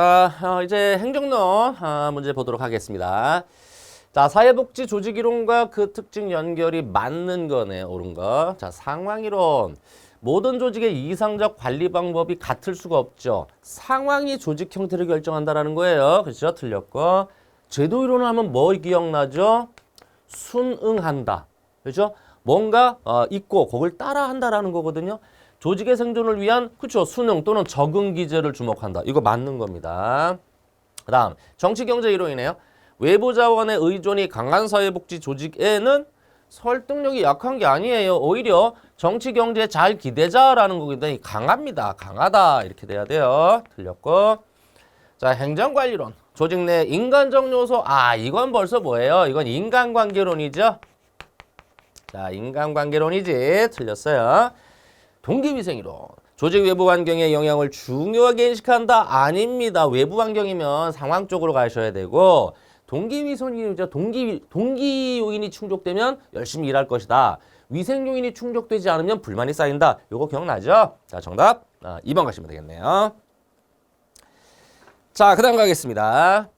자, 어, 이제 행정론 아, 문제 보도록 하겠습니다. 자, 사회복지 조직 이론과 그 특징 연결이 맞는 거네, 옳은 거. 자, 상황 이론. 모든 조직의 이상적 관리 방법이 같을 수가 없죠. 상황이 조직 형태를 결정한다라는 거예요. 그렇죠? 틀렸고. 제도 이론을 하면 뭐 기억나죠? 순응한다. 그렇죠? 뭔가 어, 있고 그걸 따라 한다라는 거거든요. 조직의 생존을 위한 그렇죠 순응 또는 적응 기제를 주목한다. 이거 맞는 겁니다. 그다음 정치 경제 이론이네요. 외부 자원의 의존이 강한 사회복지 조직에는 설득력이 약한 게 아니에요. 오히려 정치 경제에 잘 기대자라는 거거든요. 강합니다. 강하다 이렇게 돼야 돼요. 틀렸고 자 행정관리론 조직 내 인간적 요소 아 이건 벌써 뭐예요? 이건 인간관계론이죠. 자 인간관계론이지 틀렸어요. 동기위생이론 조직 외부 환경의 영향을 중요하게 인식한다 아닙니다. 외부 환경이면 상황 쪽으로 가셔야 되고 동기위생이죠. 동기 동기 요인이 충족되면 열심히 일할 것이다. 위생 요인이 충족되지 않으면 불만이 쌓인다. 요거 기억나죠? 자 정답 아, 2번 가시면 되겠네요. 자, 그 다음 가겠습니다.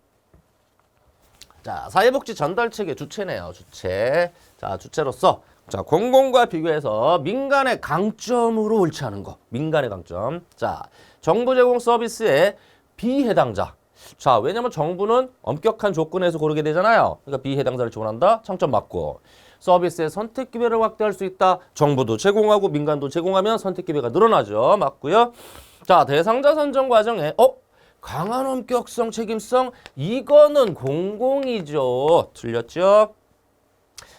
자, 사회복지 전달 체계 주체네요. 주체. 자, 주체로서 자, 공공과 비교해서 민간의 강점으로 옳지 않은 거. 민간의 강점. 자, 정부 제공 서비스의 비해당자. 자, 왜냐면 정부는 엄격한 조건에서 고르게 되잖아요. 그러니까 비해당자를 지원한다. 청점 맞고. 서비스의 선택 기회를 확대할 수 있다. 정부도 제공하고 민간도 제공하면 선택 기회가 늘어나죠. 맞고요. 자, 대상자 선정 과정에 어? 강한 엄격성, 책임성 이거는 공공이죠. 틀렸죠?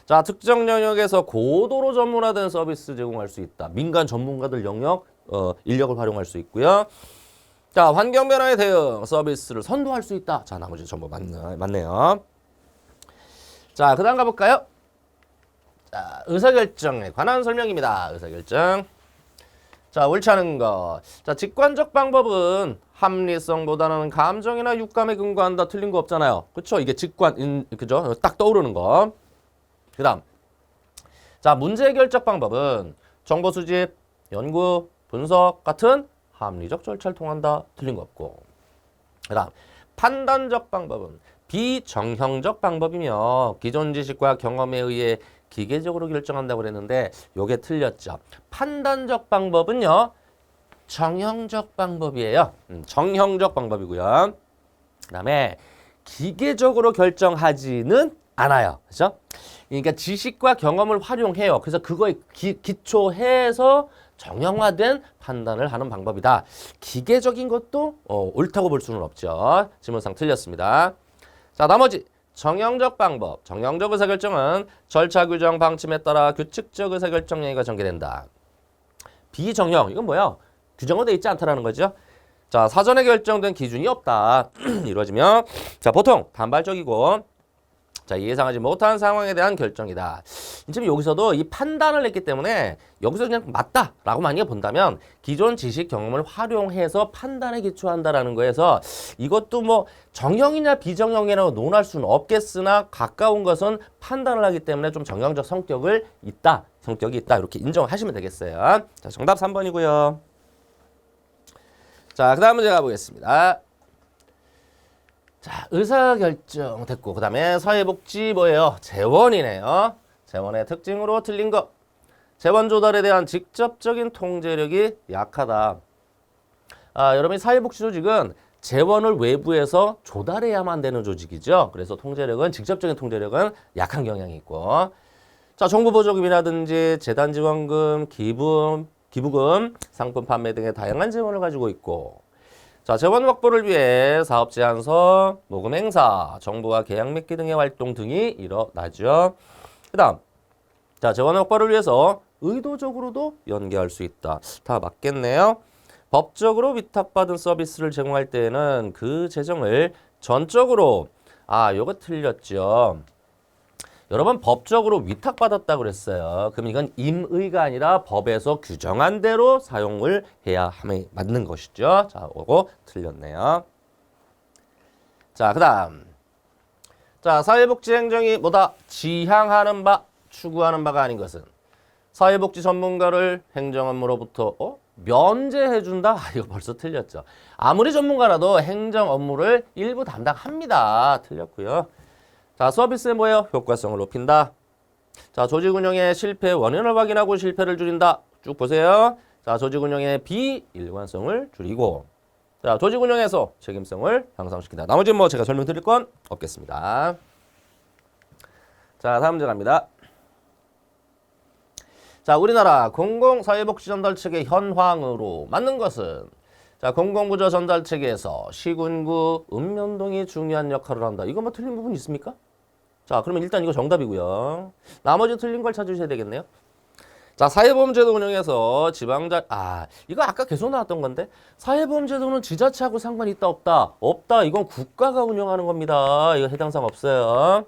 자, 특정 영역에서 고도로 전문화된 서비스 제공할 수 있다. 민간 전문가들 영역 어, 인력을 활용할 수 있고요. 자, 환경 변화에 대응 서비스를 선도할 수 있다. 자, 나머지 전부 맞네, 맞네요. 자, 그다음 가볼까요? 자, 의사결정에 관한 설명입니다. 의사결정. 자, 옳지 않은 거. 자, 직관적 방법은 합리성보다는 감정이나 육감에 근거한다. 틀린 거 없잖아요. 그쵸? 이게 직관, 인, 그죠? 딱 떠오르는 거. 그 다음. 자, 문제 해결적 방법은 정보 수집, 연구, 분석 같은 합리적 절차를 통한다. 틀린 거 없고. 그 다음. 판단적 방법은 비정형적 방법이며 기존 지식과 경험에 의해 기계적으로 결정한다고 그랬는데 요게 틀렸죠. 판단적 방법은요. 정형적 방법이에요. 음, 정형적 방법이고요. 그다음에 기계적으로 결정하지는 않아요. 그렇죠? 그러니까 지식과 경험을 활용해요. 그래서 그거에 기, 기초해서 정형화된 판단을 하는 방법이다. 기계적인 것도 어, 옳다고 볼 수는 없죠. 지문상 틀렸습니다. 자, 나머지 정형적 방법, 정형적 의사결정은 절차 규정 방침에 따라 규칙적 의사결정 행위가 전개된다. 비정형, 이건 뭐야? 규정화되어 있지 않다라는 거죠. 자, 사전에 결정된 기준이 없다. 이루어지면 자, 보통 반발적이고 자, 예상하지 못한 상황에 대한 결정이다. 지금 여기서도 이 판단을 했기 때문에 여기서 그냥 맞다라고 만약에 본다면 기존 지식 경험을 활용해서 판단에 기초한다라는 거에서 이것도 뭐 정형이냐 비정형이라고 논할 수는 없겠으나 가까운 것은 판단을 하기 때문에 좀 정형적 성격을 있다. 성격이 있다. 이렇게 인정하시면 되겠어요. 자, 정답 3번이고요. 자, 그 다음 문제 가 보겠습니다. 자, 의사결정 됐고, 그 다음에 사회복지 뭐예요? 재원이네요. 재원의 특징으로 틀린 거. 재원 조달에 대한 직접적인 통제력이 약하다. 아, 여러분이 사회복지 조직은 재원을 외부에서 조달해야만 되는 조직이죠. 그래서 통제력은, 직접적인 통제력은 약한 경향이 있고. 자, 정부 보조금이라든지 재단 지원금, 기부, 기부금, 상품 판매 등의 다양한 재원을 가지고 있고, 자, 재원 확보를 위해 사업 제안서, 모금 행사, 정부와 계약 맺기 등의 활동 등이 일어나죠. 그 다음, 자, 재원 확보를 위해서 의도적으로도 연계할 수 있다. 다 맞겠네요. 법적으로 위탁받은 서비스를 제공할 때에는 그 재정을 전적으로 아, 요거 틀렸죠. 여러분 법적으로 위탁받았다 그랬어요. 그럼 이건 임의가 아니라 법에서 규정한 대로 사용을 해야 함에 맞는 것이죠. 자, 오고 틀렸네요. 자, 그다음. 자, 사회복지 행정이 뭐다? 지향하는 바, 추구하는 바가 아닌 것은 사회복지 전문가를 행정 업무로부터 어? 면제해준다? 아, 이거 벌써 틀렸죠. 아무리 전문가라도 행정 업무를 일부 담당합니다. 틀렸고요. 자, 서비스의 뭐예요? 효과성을 높인다. 자, 조직 운영의 실패 원인을 확인하고 실패를 줄인다. 쭉 보세요. 자, 조직 운영의 비일관성을 줄이고 자, 조직 운영에서 책임성을 향상시킨다. 나머지는 뭐 제가 설명드릴 건 없겠습니다. 자, 다음 문제 갑니다. 자, 우리나라 공공사회복지 전달 체계 현황으로 맞는 것은 자, 공공부조 전달 체계에서 시군구 읍면동이 중요한 역할을 한다. 이거 뭐 틀린 부분 있습니까? 자, 그러면 일단 이거 정답이고요. 나머지 틀린 걸 찾으셔야 되겠네요. 자, 사회보험제도 운영에서 지방자 아, 이거 아까 계속 나왔던 건데 사회보험제도는 지자체하고 상관이 있다 없다? 없다. 이건 국가가 운영하는 겁니다. 이거 해당 사항 없어요.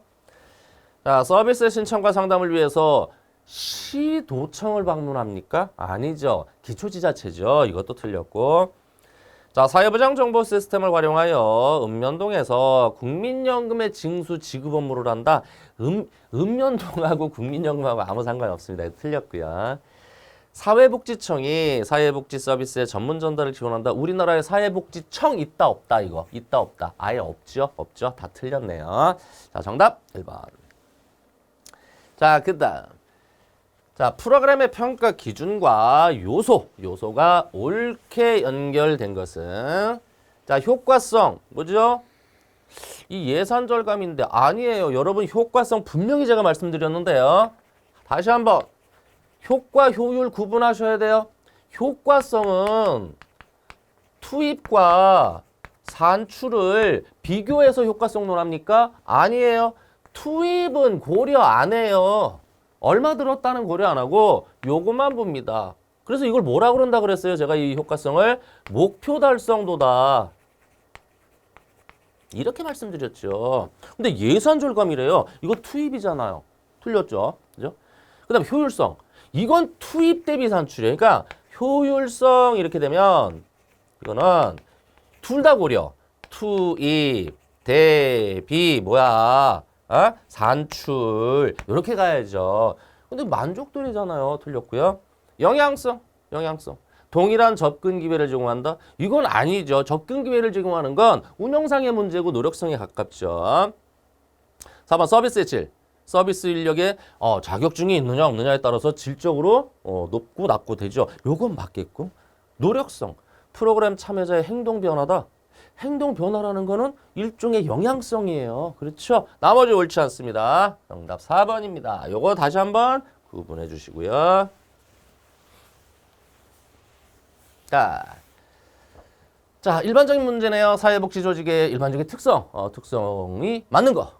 자, 서비스 신청과 상담을 위해서 시도청을 방문합니까? 아니죠. 기초지자체죠. 이것도 틀렸고. 자, 사회보장 정보 시스템을 활용하여 읍면동에서 국민연금의 징수 지급 업무를 한다. 음, 읍면동하고 국민연금하고 아무 상관이 없습니다. 틀렸고요. 사회복지청이 사회복지 서비스의 전문 전달을 지원한다. 우리나라에 사회복지청 있다 없다 이거 있다 없다 아예 없죠 없죠 다 틀렸네요. 자 정답 1번. 자 그다음 자 프로그램의 평가 기준과 요소 요소가 옳게 연결된 것은 자 효과성 뭐죠? 이 예산 절감인데 아니에요. 여러분 효과성 분명히 제가 말씀드렸는데요. 다시 한번 효과 효율 구분하셔야 돼요. 효과성은 투입과 산출을 비교해서 효과성 논합니까? 아니에요. 투입은 고려 안 해요. 얼마 들었다는 고려 안 하고 요것만 봅니다. 그래서 이걸 뭐라 그런다 그랬어요? 제가 이 효과성을 목표 달성도다. 이렇게 말씀드렸죠. 근데 예산 절감이래요. 이거 투입이잖아요. 틀렸죠. 그죠? 그 다음 효율성. 이건 투입 대비 산출이에요. 그러니까 효율성 이렇게 되면 이거는 둘 다 고려. 투입 대비 뭐야? 어? 산출 이렇게 가야죠. 근데 만족도이잖아요. 틀렸고요. 영향성, 영향성. 동일한 접근 기회를 제공한다? 이건 아니죠. 접근 기회를 제공하는 건 운영상의 문제고 노력성에 가깝죠. 4번 서비스의 질. 서비스 인력의 어, 자격증이 있느냐 없느냐에 따라서 질적으로 어, 높고 낮고 되죠. 요건 맞겠고. 노력성. 프로그램 참여자의 행동 변화다. 행동 변화라는 거는 일종의 영향성이에요. 그렇죠? 나머지 옳지 않습니다. 정답 4번입니다. 요거 다시 한번 구분해 주시고요. 자, 자 일반적인 문제네요. 사회복지 조직의 일반적인 특성, 어, 특성이 맞는 거.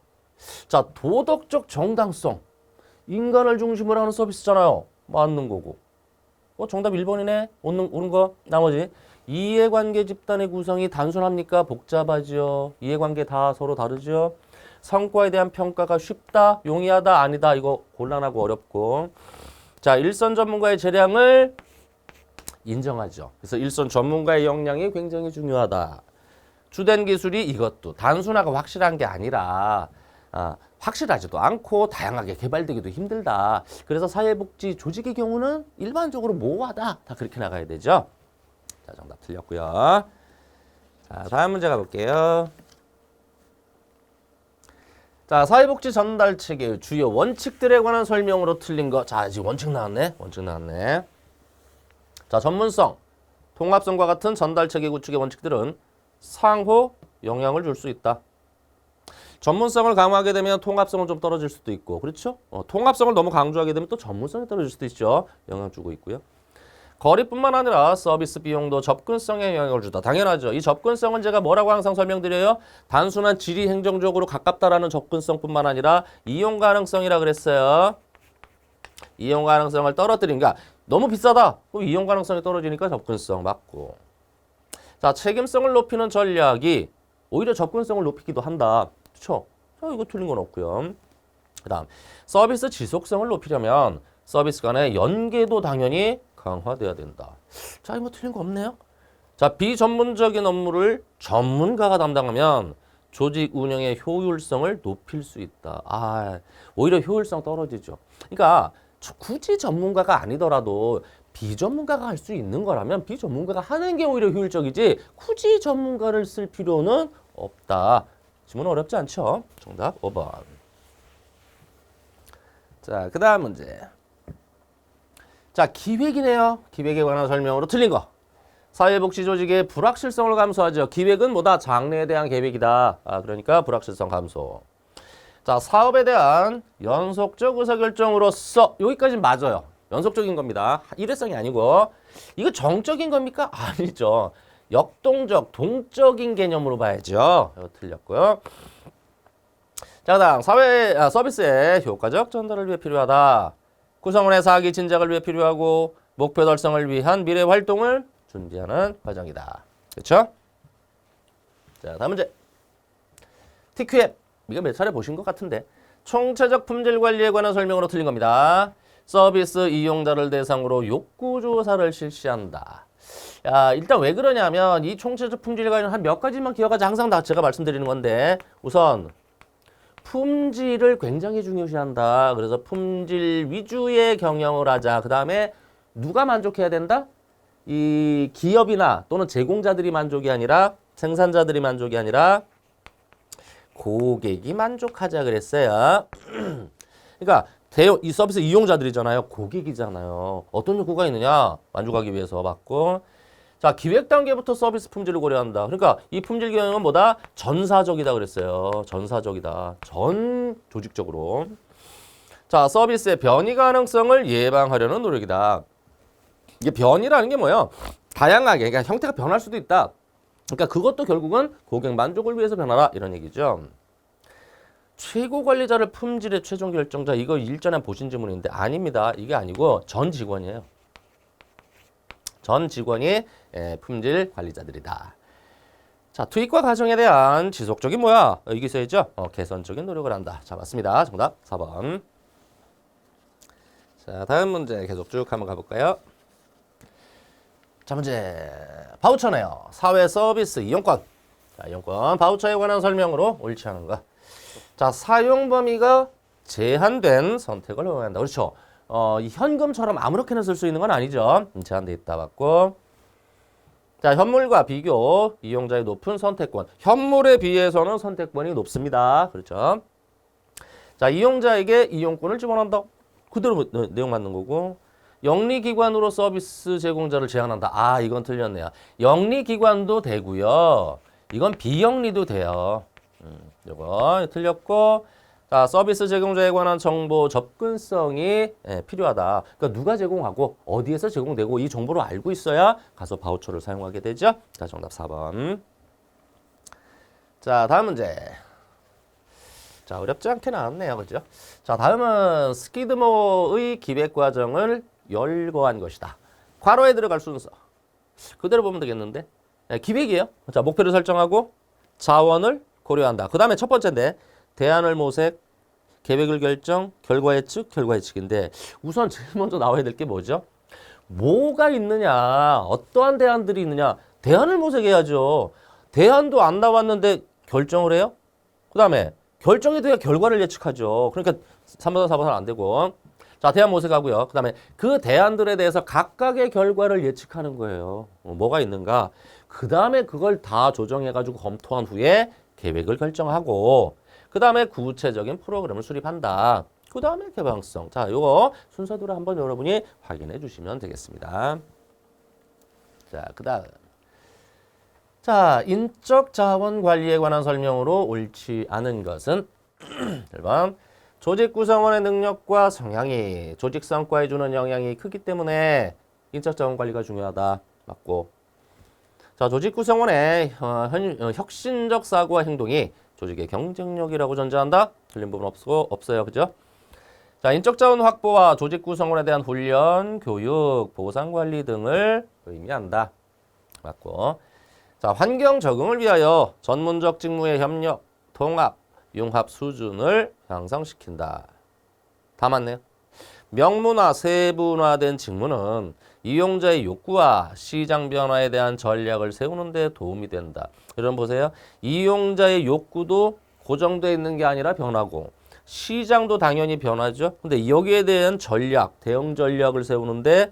자, 도덕적 정당성. 인간을 중심으로 하는 서비스잖아요. 맞는 거고. 어, 정답 1번이네. 옳는, 옳은 거. 나머지. 이해관계 집단의 구성이 단순합니까? 복잡하죠. 이해관계 다 서로 다르죠. 성과에 대한 평가가 쉽다, 용이하다, 아니다. 이거 곤란하고 어렵고. 자, 일선 전문가의 재량을 인정하죠. 그래서 일선 전문가의 역량이 굉장히 중요하다. 주된 기술이 이것도 단순하고 확실한 게 아니라 아, 확실하지도 않고 다양하게 개발되기도 힘들다. 그래서 사회복지 조직의 경우는 일반적으로 모호하다. 다 그렇게 나가야 되죠. 자, 정답 틀렸고요. 자, 다음 문제 가볼게요. 자, 사회복지 전달 체계 주요 원칙들에 관한 설명으로 틀린 거. 자, 지금 원칙 나왔네. 원칙 나왔네. 자, 전문성, 통합성과 같은 전달 체계 구축의 원칙들은 상호 영향을 줄 수 있다. 전문성을 강화하게 되면 통합성은 좀 떨어질 수도 있고, 그렇죠? 어, 통합성을 너무 강조하게 되면 또 전문성이 떨어질 수도 있죠. 영향 주고 있고요. 거리뿐만 아니라 서비스 비용도 접근성에 영향을 주다. 당연하죠. 이 접근성은 제가 뭐라고 항상 설명드려요? 단순한 지리 행정적으로 가깝다라는 접근성뿐만 아니라 이용 가능성이라 그랬어요. 이용 가능성을 떨어뜨린가? 너무 비싸다. 그럼 이용 가능성이 떨어지니까 접근성 맞고. 자, 책임성을 높이는 전략이 오히려 접근성을 높이기도 한다. 그렇죠? 자, 이거 틀린 건 없고요. 그다음 서비스 지속성을 높이려면 서비스 간의 연계도 당연히 강화돼야 된다. 자, 이거 틀린 거 없네요. 자, 비전문적인 업무를 전문가가 담당하면 조직 운영의 효율성을 높일 수 있다. 아, 오히려 효율성 떨어지죠. 그러니까 저- 굳이 전문가가 아니더라도 비전문가가 할 수 있는 거라면 비전문가가 하는 게 오히려 효율적이지 굳이 전문가를 쓸 필요는 없다. 지문 어렵지 않죠? 정답 5번. 자, 그 다음 문제. 자, 기획이네요. 기획에 관한 설명으로 틀린 거. 사회복지조직의 불확실성을 감소하죠. 기획은 뭐다? 장래에 대한 계획이다. 아, 그러니까 불확실성 감소. 자, 사업에 대한 연속적 의사결정으로서 여기까지 맞아요. 연속적인 겁니다. 일회성이 아니고 이거 정적인 겁니까? 아니죠. 역동적, 동적인 개념으로 봐야죠. 이거 틀렸고요. 자, 그다음 사회 아, 서비스의 효과적 전달을 위해 필요하다. 구성원의 사기 진작을 위해 필요하고 목표 달성을 위한 미래 활동을 준비하는 과정이다. 그렇죠? 자, 다음 문제. TQM 이거 몇 차례 보신 것 같은데 총체적 품질 관리에 관한 설명으로 틀린 겁니다. 서비스 이용자를 대상으로 욕구 조사를 실시한다. 야, 일단 왜 그러냐면 이 총체적 품질 관련 한 몇 가지만 기억하자 항상 다 제가 말씀드리는 건데 우선 품질을 굉장히 중요시한다. 그래서 품질 위주의 경영을 하자. 그 다음에 누가 만족해야 된다? 이 기업이나 또는 제공자들이 만족이 아니라 생산자들이 만족이 아니라 고객이 만족하자 그랬어요. 그러니까 대여 이 서비스 이용자들이잖아요. 고객이잖아요. 어떤 요구가 있느냐? 만족하기 위해서 받고 자, 기획 단계부터 서비스 품질을 고려한다. 그러니까 이 품질 경영은 뭐다? 전사적이다 그랬어요. 전사적이다. 전 조직적으로. 자, 서비스의 변이 가능성을 예방하려는 노력이다. 이게 변이라는 게 뭐예요? 다양하게, 그러니까 형태가 변할 수도 있다. 그러니까 그것도 결국은 고객 만족을 위해서 변하라 이런 얘기죠. 최고 관리자를 품질의 최종 결정자 이거 일전에 보신 질문인데 아닙니다. 이게 아니고 전 직원이에요. 전 직원이 예, 품질 관리자들이다. 자, 투입과 과정에 대한 지속적인 뭐야? 어, 여기 써있죠? 어, 개선적인 노력을 한다. 자, 맞습니다. 정답 4번. 자, 다음 문제 계속 쭉 한번 가볼까요? 자, 문제. 바우처 네요. 사회 서비스 이용권. 자, 이용권 바우처에 관한 설명으로 옳지 않은 거. 자, 사용 범위가 제한된 선택을 허용한다. 그렇죠. 어, 이 현금처럼 아무렇게나 쓸 수 있는 건 아니죠. 음, 제한돼 있다 맞고. 자, 현물과 비교 이용자의 높은 선택권. 현물에 비해서는 선택권이 높습니다. 그렇죠. 자, 이용자에게 이용권을 지원한다. 그대로 내- 내용 맞는 거고. 영리기관으로 서비스 제공자를 제한한다. 아, 이건 틀렸네요. 영리기관도 되고요. 이건 비영리도 돼요. 음, 이거 틀렸고. 자, 서비스 제공자에 관한 정보 접근성이 예, 필요하다. 그러니까 누가 제공하고 어디에서 제공되고 이 정보를 알고 있어야 가서 바우처를 사용하게 되죠. 자, 정답 4번. 자, 다음 문제. 자, 어렵지 않게 나왔네요. 그죠? 자, 다음은 스키드모의 기획 과정을 열거한 것이다. 괄호에 들어갈 순서. 그대로 보면 되겠는데. 네, 기획이에요. 자, 목표를 설정하고 자원을 고려한다. 그 다음에 첫 번째인데, 대안을 모색, 계획을 결정, 결과 예측, 결과 예측인데, 우선 제일 먼저 나와야 될 게 뭐죠? 뭐가 있느냐, 어떠한 대안들이 있느냐, 대안을 모색해야죠. 대안도 안 나왔는데 결정을 해요? 그 다음에 결정이 돼야 결과를 예측하죠. 그러니까 3번, 4번은 안 되고. 자, 대안 모색하고요. 그 다음에 그 대안들에 대해서 각각의 결과를 예측하는 거예요. 어, 뭐가 있는가. 그 다음에 그걸 다 조정해가지고 검토한 후에 계획을 결정하고, 그 다음에 구체적인 프로그램을 수립한다. 그 다음에 개방성. 자, 요거 순서대로 한번 여러분이 확인해 주시면 되겠습니다. 자, 그 다음. 자, 인적 자원 관리에 관한 설명으로 옳지 않은 것은 1번 조직 구성원의 능력과 성향이 조직 성과에 주는 영향이 크기 때문에 인적 자원 관리가 중요하다. 맞고. 자, 조직 구성원의 어, 현, 어, 혁신적 사고와 행동이 조직의 경쟁력이라고 전제한다. 틀린 부분 없고 없어요. 그죠? 자, 인적 자원 확보와 조직 구성원에 대한 훈련, 교육, 보상 관리 등을 의미한다. 맞고. 자, 환경 적응을 위하여 전문적 직무의 협력, 통합, 융합 수준을 향상시킨다. 다 맞네요. 명문화, 세분화된 직무는 이용자의 욕구와 시장 변화에 대한 전략을 세우는 데 도움이 된다. 여러분 보세요. 이용자의 욕구도 고정되어 있는 게 아니라 변하고 시장도 당연히 변하죠. 근데 여기에 대한 전략, 대응 전략을 세우는데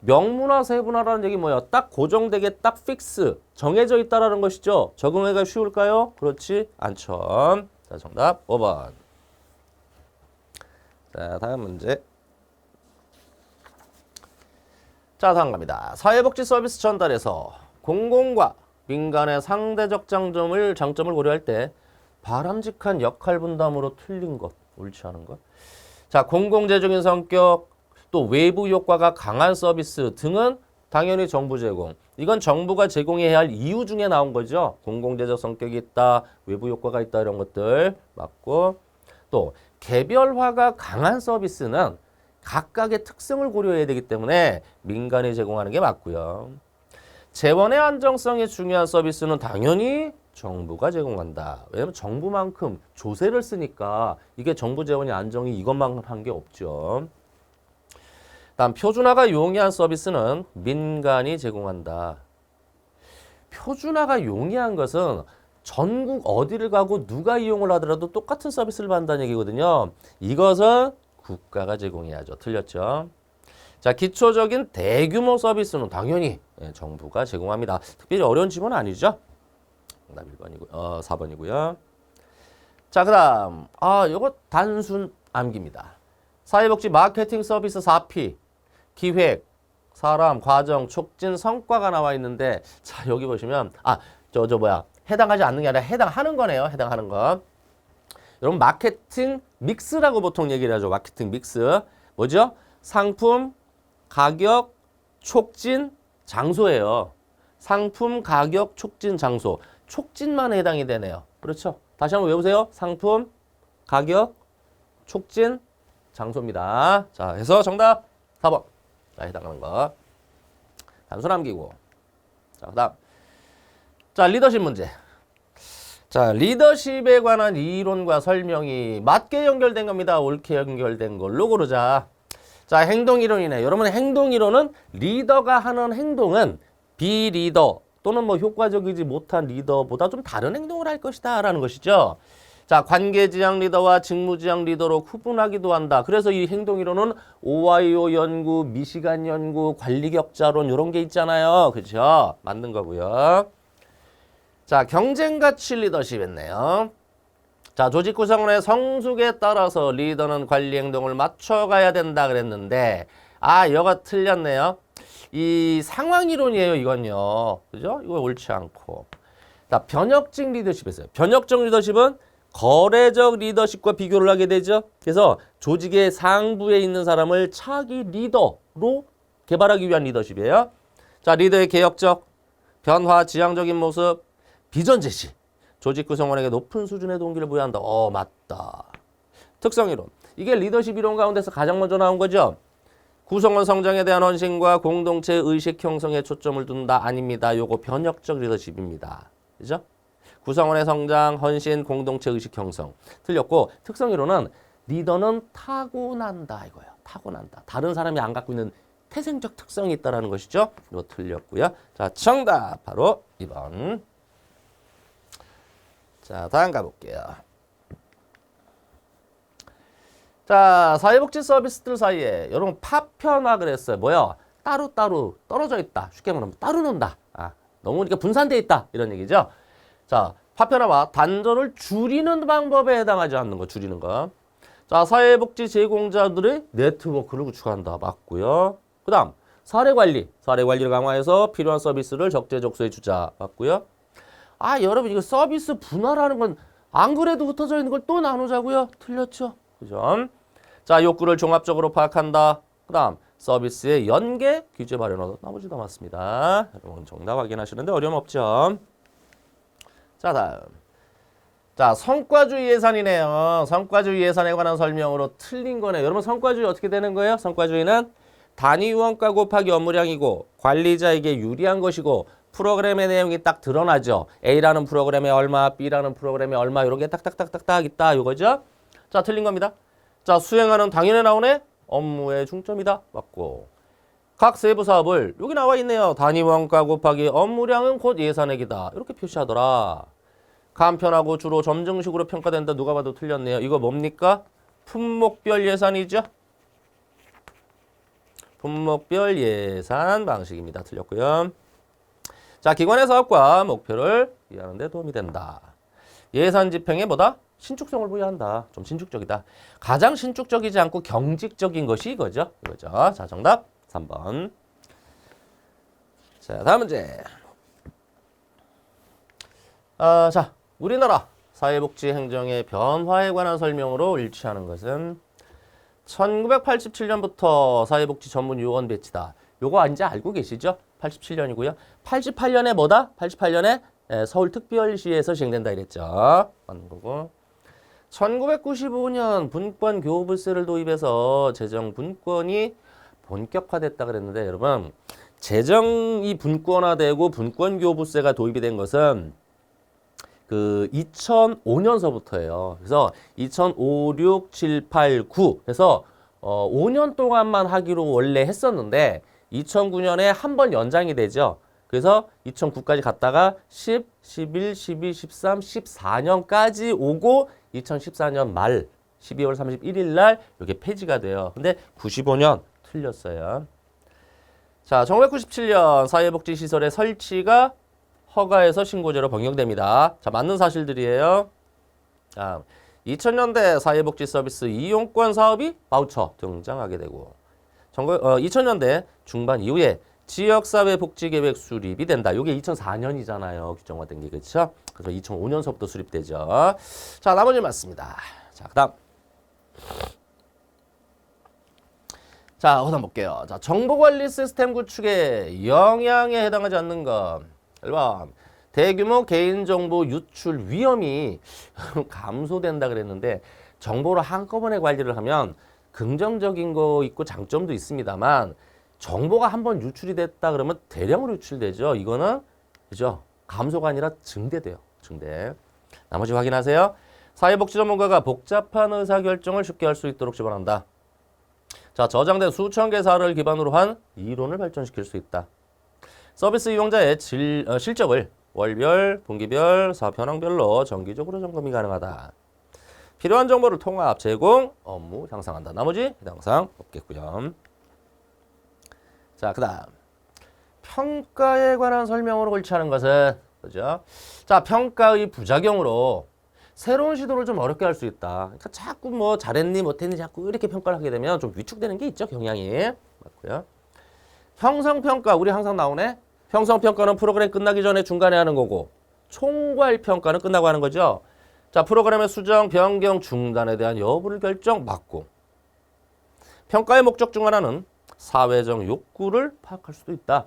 명문화 세분화라는 얘기 뭐야? 딱 고정되게 딱 픽스 정해져 있다라는 것이죠. 적응하기가 쉬울까요? 그렇지 않죠. 자 정답 5번. 자 다음 문제. 자 다음 갑니다. 사회복지 서비스 전달에서 공공과 민간의 상대적 장점을 장점을 고려할 때 바람직한 역할 분담으로 틀린 것 옳지 않은 것. 자 공공재적인 성격 또 외부 효과가 강한 서비스 등은 당연히 정부 제공. 이건 정부가 제공해야 할 이유 중에 나온 거죠. 공공재적 성격이 있다, 외부 효과가 있다 이런 것들 맞고 또 개별화가 강한 서비스는 각각의 특성을 고려해야 되기 때문에 민간이 제공하는 게 맞고요. 재원의 안정성이 중요한 서비스는 당연히 정부가 제공한다. 왜냐면 정부만큼 조세를 쓰니까 이게 정부 재원이 안정이 이것만 한게 없죠. 다음 표준화가 용이한 서비스는 민간이 제공한다. 표준화가 용이한 것은 전국 어디를 가고 누가 이용을 하더라도 똑같은 서비스를 받는다는 얘기거든요. 이것은 국가가 제공해야죠. 틀렸죠. 자, 기초적인 대규모 서비스는 당연히 예, 정부가 제공합니다. 특별히 어려운 질문은 아니죠. 정답 1번이고, 어, 4번이고요. 자, 그 다음. 아, 요거 단순 암기입니다. 사회복지 마케팅 서비스 4P. 기획, 사람, 과정, 촉진, 성과가 나와 있는데, 자, 여기 보시면, 아, 저, 저, 뭐야. 해당하지 않는 게 아니라 해당하는 거네요. 해당하는 거. 여러분, 마케팅 믹스라고 보통 얘기를 하죠. 마케팅 믹스. 뭐죠? 상품, 가격, 촉진, 장소예요. 상품, 가격, 촉진, 장소. 촉진만 해당이 되네요. 그렇죠? 다시 한번 외우세요. 상품, 가격, 촉진, 장소입니다. 자, 해서 정답 4번. 자, 해당하는 거. 단순 암기고. 자, 그 다음. 자, 리더십 문제. 자, 리더십에 관한 이론과 설명이 맞게 연결된 겁니다. 옳게 연결된 걸로 고르자. 자, 행동 이론이네. 여러분 행동 이론은 리더가 하는 행동은 비리더 또는 뭐 효과적이지 못한 리더보다 좀 다른 행동을 할 것이다 라는 것이죠. 자, 관계지향 리더와 직무지향 리더로 구분하기도 한다. 그래서 이 행동 이론은 오하이오 연구, 미시간 연구, 관리 격자론 이런 게 있잖아요. 그렇죠? 만든 거고요. 자, 경쟁 가치 리더십 했네요. 자, 조직 구성원의 성숙에 따라서 리더는 관리 행동을 맞춰가야 된다 그랬는데, 아, 여가 틀렸네요. 이 상황 이론이에요, 이건요. 그죠? 이거 옳지 않고. 자, 변혁적 리더십 했어요. 변혁적 리더십은 거래적 리더십과 비교를 하게 되죠. 그래서 조직의 상부에 있는 사람을 차기 리더로 개발하기 위한 리더십이에요. 자, 리더의 개혁적, 변화, 지향적인 모습, 비전 제시. 조직 구성원에게 높은 수준의 동기를 부여한다. 어, 맞다. 특성 이론. 이게 리더십 이론 가운데서 가장 먼저 나온 거죠. 구성원 성장에 대한 헌신과 공동체 의식 형성에 초점을 둔다. 아닙니다. 요거 변혁적 리더십입니다. 그죠? 구성원의 성장, 헌신, 공동체 의식 형성. 틀렸고 특성 이론은 리더는 타고난다 이거예요. 타고난다. 다른 사람이 안 갖고 있는 태생적 특성이 있다라는 것이죠. 이거 틀렸고요. 자, 정답 바로 2번. 자, 다음 가볼게요. 자, 사회복지 서비스들 사이에 여러분 파편화 그랬어요. 뭐야? 따로따로 떨어져 있다. 쉽게 말하면 따로 논다. 아, 너무 그러니까 분산돼 있다. 이런 얘기죠. 자, 파편화와 단절을 줄이는 방법에 해당하지 않는 거, 줄이는 거. 자, 사회복지 제공자들의 네트워크를 구축한다. 맞고요. 그 다음, 사례 관리. 사례 관리를 강화해서 필요한 서비스를 적재적소에 주자. 맞고요. 아, 여러분, 이거 서비스 분할하는 건 안 그래도 흩어져 있는 걸 또 나누자고요? 틀렸죠? 그죠? 자, 욕구를 종합적으로 파악한다. 그 다음, 서비스의 연계 규제 마련하다. 나머지 다 맞습니다. 여러분, 정답 확인하시는데 어려움 없죠? 자, 다음. 자, 성과주의 예산이네요. 성과주의 예산에 관한 설명으로 틀린 거네요. 여러분, 성과주의 어떻게 되는 거예요? 성과주의는 단위 원가 곱하기 업무량이고 관리자에게 유리한 것이고 프로그램의 내용이 딱 드러나죠. A라는 프로그램에 얼마, B라는 프로그램에 얼마 이런 게 딱딱딱딱딱 있다 이거죠. 자, 틀린 겁니다. 자, 수행하는 당연히 나오네. 업무의 중점이다. 맞고. 각 세부 사업을 여기 나와 있네요. 단위 원가 곱하기 업무량은 곧 예산액이다. 이렇게 표시하더라. 간편하고 주로 점증식으로 평가된다. 누가 봐도 틀렸네요. 이거 뭡니까? 품목별 예산이죠. 품목별 예산 방식입니다. 틀렸고요. 자, 기관의 사업과 목표를 이해하는 데 도움이 된다. 예산 집행에 뭐다? 신축성을 부여한다. 좀 신축적이다. 가장 신축적이지 않고 경직적인 것이 이거죠. 이거죠. 자, 정답 3번. 자, 다음 문제. 아, 자, 우리나라 사회복지 행정의 변화에 관한 설명으로 일치하는 것은 1987년부터 사회복지 전문 요원 배치다. 요거 이제 알고 계시죠? 87년이고요. 88년에 뭐다? 88년에 서울특별시에서 시행된다 이랬죠. 맞는 거고. 1995년 분권 교부세를 도입해서 재정 분권이 본격화됐다 그랬는데 여러분 재정이 분권화되고 분권 교부세가 도입이 된 것은 그 2005년서부터예요. 그래서 2005, 6, 7, 8, 9 해서 어 5년 동안만 하기로 원래 했었는데 2009년에 한 번 연장이 되죠. 그래서 2009까지 갔다가 10, 11, 12, 13, 14년까지 오고 2014년 말 12월 31일 날 이게 폐지가 돼요. 근데 95년 틀렸어요. 자, 1997년 사회복지시설의 설치가 허가에서 신고제로 변경됩니다. 자, 맞는 사실들이에요. 자, 2000년대 사회복지 서비스 이용권 사업이 바우처 등장하게 되고 2000년대 중반 이후에 지역사회 복지계획 수립이 된다. 이게 2004년이잖아요. 규정화된 게 그렇죠? 그래서 2005년서부터 수립되죠. 자, 나머지 맞습니다. 자, 그다음. 자, 그다음 볼게요. 자, 정보관리 시스템 구축에 영향에 해당하지 않는 것. 1번. 대규모 개인정보 유출 위험이 감소된다 그랬는데 정보를 한꺼번에 관리를 하면 긍정적인 거 있고 장점도 있습니다만 정보가 한번 유출이 됐다 그러면 대량으로 유출되죠. 이거는 그죠? 감소가 아니라 증대돼요. 증대. 나머지 확인하세요. 사회복지 전문가가 복잡한 의사결정을 쉽게 할 수 있도록 지원한다. 자, 저장된 수천 개 사례를 기반으로 한 이론을 발전시킬 수 있다. 서비스 이용자의 질, 어, 실적을 월별, 분기별, 사업 현황별로 정기적으로 점검이 가능하다. 필요한 정보를 통합, 제공, 업무 향상한다. 나머지 해당 사항 없겠고요. 자, 그 다음 평가에 관한 설명으로 옳지않은 것은 그죠? 자, 평가의 부작용으로 새로운 시도를 좀 어렵게 할 수 있다. 그러니까 자꾸 뭐 잘했니 못했니 자꾸 이렇게 평가를 하게 되면 좀 위축되는 게 있죠 경향이 맞고요. 형성평가 우리 항상 나오네. 형성평가는 프로그램 끝나기 전에 중간에 하는 거고 총괄평가는 끝나고 하는 거죠. 자 프로그램의 수정, 변경, 중단에 대한 여부를 결정 맞고 평가의 목적 중 하나는 사회적 욕구를 파악할 수도 있다.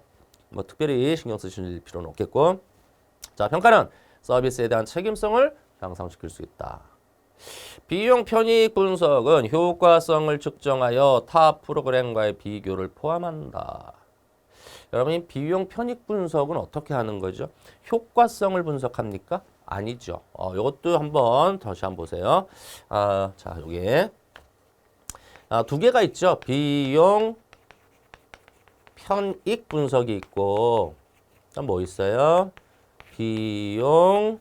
뭐 특별히 신경 쓰실 필요는 없겠고 자 평가는 서비스에 대한 책임성을 향상시킬 수 있다. 비용 편익 분석은 효과성을 측정하여 타 프로그램과의 비교를 포함한다. 여러분이 비용 편익 분석은 어떻게 하는 거죠? 효과성을 분석합니까? 아니죠. 어, 이것도 한번 다시 한번 보세요. 아, 자, 여기에 아, 두 개가 있죠. 비용 편익 분석이 있고 뭐 있어요? 비용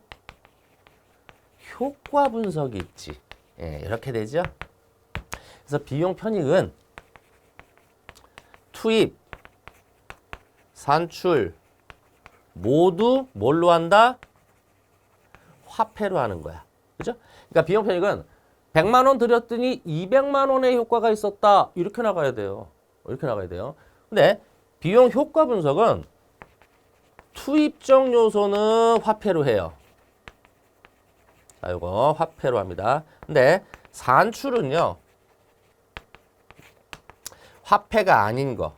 효과 분석이 있지. 예, 이렇게 되죠. 그래서 비용 편익은 투입, 산출 모두 뭘로 한다? 화폐로 하는 거야. 그죠? 그러니까 비용 편익은 100만 원 들였더니 200만 원의 효과가 있었다. 이렇게 나가야 돼요. 이렇게 나가야 돼요. 근데 비용 효과 분석은 투입적 요소는 화폐로 해요. 자, 이거 화폐로 합니다. 근데 산출은요. 화폐가 아닌 거.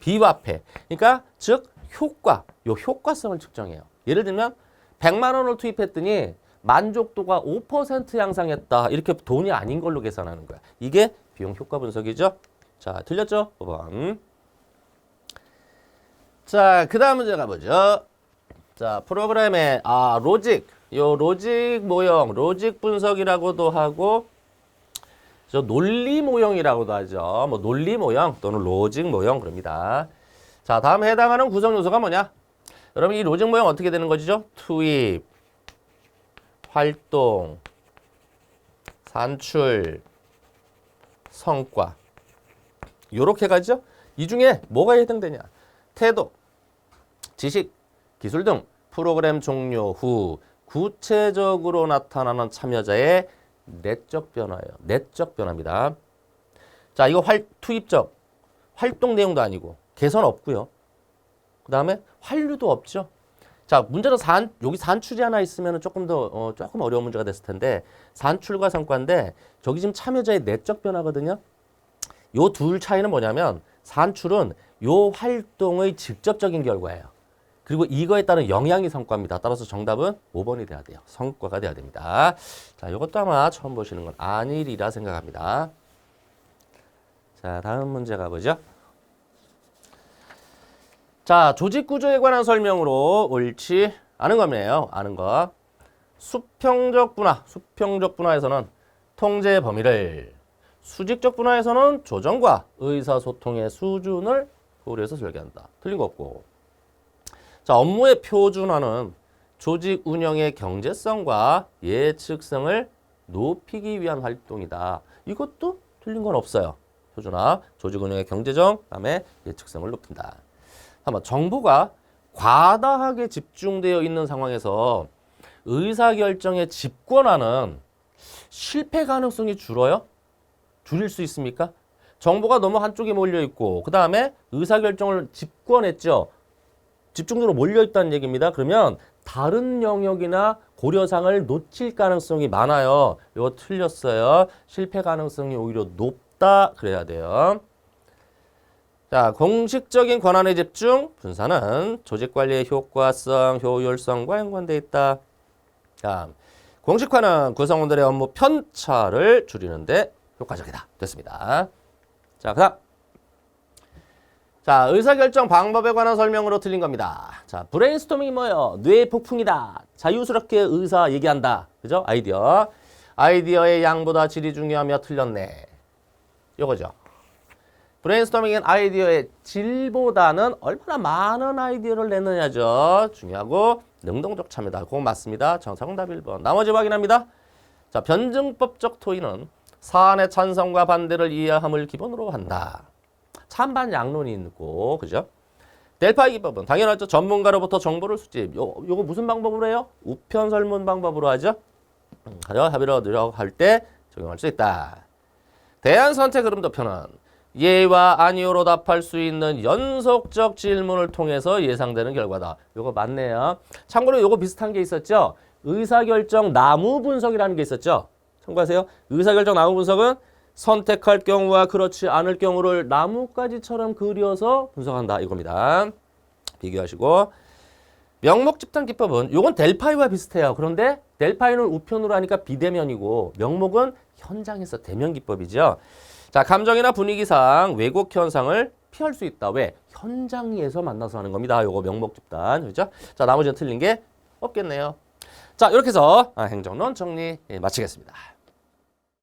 비화폐. 그러니까 즉 효과, 요 효과성을 측정해요. 예를 들면 100만 원을 투입했더니 만족도가 5% 향상했다. 이렇게 돈이 아닌 걸로 계산하는 거야. 이게 비용 효과 분석이죠. 자, 틀렸죠? 5번. 자, 그 다음 문제 가보죠. 자, 프로그램의 아, 로직. 요 로직 모형, 로직 분석이라고도 하고 저 논리 모형이라고도 하죠. 뭐 논리 모형 또는 로직 모형 그럽니다. 자, 다음 해당하는 구성 요소가 뭐냐? 여러분 이 로직 모형 어떻게 되는 거죠? 투입, 활동, 산출, 성과. 요렇게 가죠. 이 중에 뭐가 해당되냐? 태도, 지식, 기술 등 프로그램 종료 후 구체적으로 나타나는 참여자의 내적 변화예요. 내적 변화입니다. 자, 이거 활 투입적 활동 내용도 아니고 개선 없고요. 그 다음에 환류도 없죠. 자, 문제는 산 여기 산출이 하나 있으면 조금 더 어, 조금 어려운 문제가 됐을 텐데 산출과 성과인데 저기 지금 참여자의 내적 변화거든요. 요 둘 차이는 뭐냐면 산출은 요 활동의 직접적인 결과예요. 그리고 이거에 따른 영향이 성과입니다. 따라서 정답은 5번이 돼야 돼요. 성과가 돼야 됩니다. 자, 이것도 아마 처음 보시는 건 아니리라 생각합니다. 자, 다음 문제 가보죠. 자, 조직 구조에 관한 설명으로 옳지 않은 거네요. 아는 거. 수평적 분화, 수평적 분화에서는 통제 범위를, 수직적 분화에서는 조정과 의사소통의 수준을 고려해서 설계한다. 틀린 거 없고. 자, 업무의 표준화는 조직 운영의 경제성과 예측성을 높이기 위한 활동이다. 이것도 틀린 건 없어요. 표준화, 조직 운영의 경제적, 그다음에 예측성을 높인다. 한번 정보가 과다하게 집중되어 있는 상황에서 의사결정의 집권화는 실패 가능성이 줄어요? 줄일 수 있습니까? 정보가 너무 한쪽에 몰려 있고 그 다음에 의사결정을 집권했죠. 집중적으로 몰려 있다는 얘기입니다. 그러면 다른 영역이나 고려상을 놓칠 가능성이 많아요. 이거 틀렸어요. 실패 가능성이 오히려 높다 그래야 돼요. 자, 공식적인 권한의 집중, 분산은 조직 관리의 효과성, 효율성과 연관돼 있다. 자, 공식화는 구성원들의 업무 편차를 줄이는데 효과적이다. 됐습니다. 자, 그 다음. 자, 의사결정 방법에 관한 설명으로 틀린 겁니다. 자, 브레인스토밍이 뭐예요? 뇌 폭풍이다. 자유스럽게 의사 얘기한다. 그죠? 아이디어. 아이디어의 양보다 질이 중요하며 틀렸네. 요거죠. 브레인스토밍은 아이디어의 질보다는 얼마나 많은 아이디어를 내느냐죠. 중요하고 능동적 참여다. 그거 맞습니다. 정답 1번. 나머지 확인합니다. 자, 변증법적 토의는 사안의 찬성과 반대를 이해함을 기본으로 한다. 찬반 양론이 있고, 그죠? 델파이 기법은 당연하죠. 전문가로부터 정보를 수집. 요, 요거 무슨 방법으로 해요? 우편 설문 방법으로 하죠. 음, 가져 합의로 노력할 때 적용할 수 있다. 대안 선택 흐름도표는 예와 아니오로 답할 수 있는 연속적 질문을 통해서 예상되는 결과다. 요거 맞네요. 참고로 요거 비슷한 게 있었죠. 의사결정 나무 분석이라는 게 있었죠. 참고하세요. 의사결정 나무 분석은 선택할 경우와 그렇지 않을 경우를 나뭇가지처럼 그려서 분석한다 이겁니다. 비교하시고 명목 집단 기법은 요건 델파이와 비슷해요. 그런데 델파이는 우편으로 하니까 비대면이고 명목은 현장에서 대면 기법이죠. 자, 감정이나 분위기상 왜곡 현상을 피할 수 있다. 왜? 현장에서 만나서 하는 겁니다. 요거 명목 집단. 그죠? 자, 나머지는 틀린 게 없겠네요. 자, 이렇게 해서 아, 행정론 정리 예, 마치겠습니다.